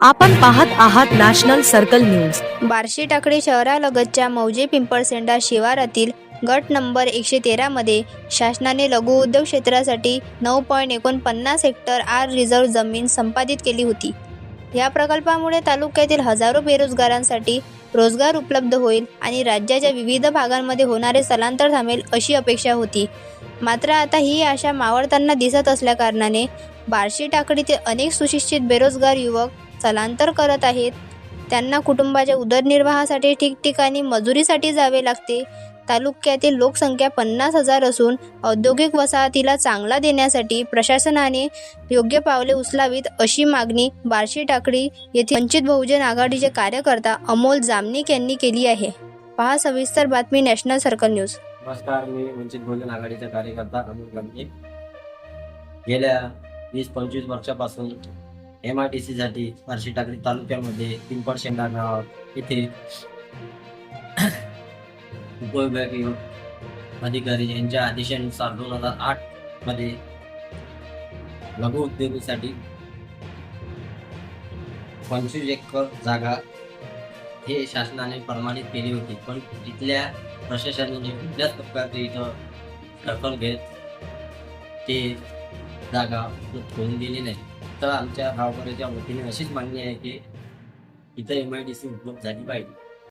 आपण पाहत आहात national circle news. Barshi Takali शहरालगतच्या मौजे पिंपळसेंडा शिवारातील गट नंबर एकशे तेरामध्ये शासनाने लघुउद्योग क्षेत्रासाठी नऊ पॉईंट एकोणपन्नास हेक्टर आर रिझर्व्ह जमीन संपादित केली होती. या प्रकल्पामुळे तालुक्यातील हजारो बेरोजगारांसाठी रोजगार उपलब्ध होईल आणि राज्याच्या विविध भागांमध्ये होणारे स्थलांतर थांबेल अशी अपेक्षा होती. मात्र आता ही आशा मावळताना दिसत असल्याकारणाने बार्शी टाकडीतील अनेक सुशिक्षित बेरोजगार युवक स्थलांतर करत आहेत. त्यांना कुटुंबाच्या उदरनिर्वाहासाठी ठिकठिकाणी मजुरीसाठी जावे लागते. तालुक्यातील लोकसंख्या पन्नास हजार असून औद्योगिक वसाहतीला चांगला देण्यासाठी प्रशासनाने योग्य पावले उचलावीत अशी मागणी बार्शी टाकडी येथे वंचित बहुजन आघाडीचे कार्यकर्ता अमोल जामनिक यांनी केली आहे. पहा सविस्तर बातमी नॅशनल सर्कल न्यूज. नमस्कार मी वंचित बहुजन आघाडीचा कार्यकर्ता अमोल गेल्या वीस पंचवीस वर्षापासून एम आय टी सी साठी बार्शी टाकळी तालुक्यामध्ये पिंपळशेंडा गावात इथे उपविभागीय अधिकारी यांच्या आदेशानुसार दोन हजार आठमध्ये लघु उद्योगासाठी पंचवीस एकर जागा हे शासनाने प्रमाणित केली होती. पण तिथल्या प्रशासनाने कुठल्याच प्रकारचे इथं दखल घेत ते जागा होऊन दिली नाही. तर आमच्या भावकऱ्याच्या वतीने अशीच मागणी आहे की इथं एम आय डी सी उपलब्ध झाली पाहिजे.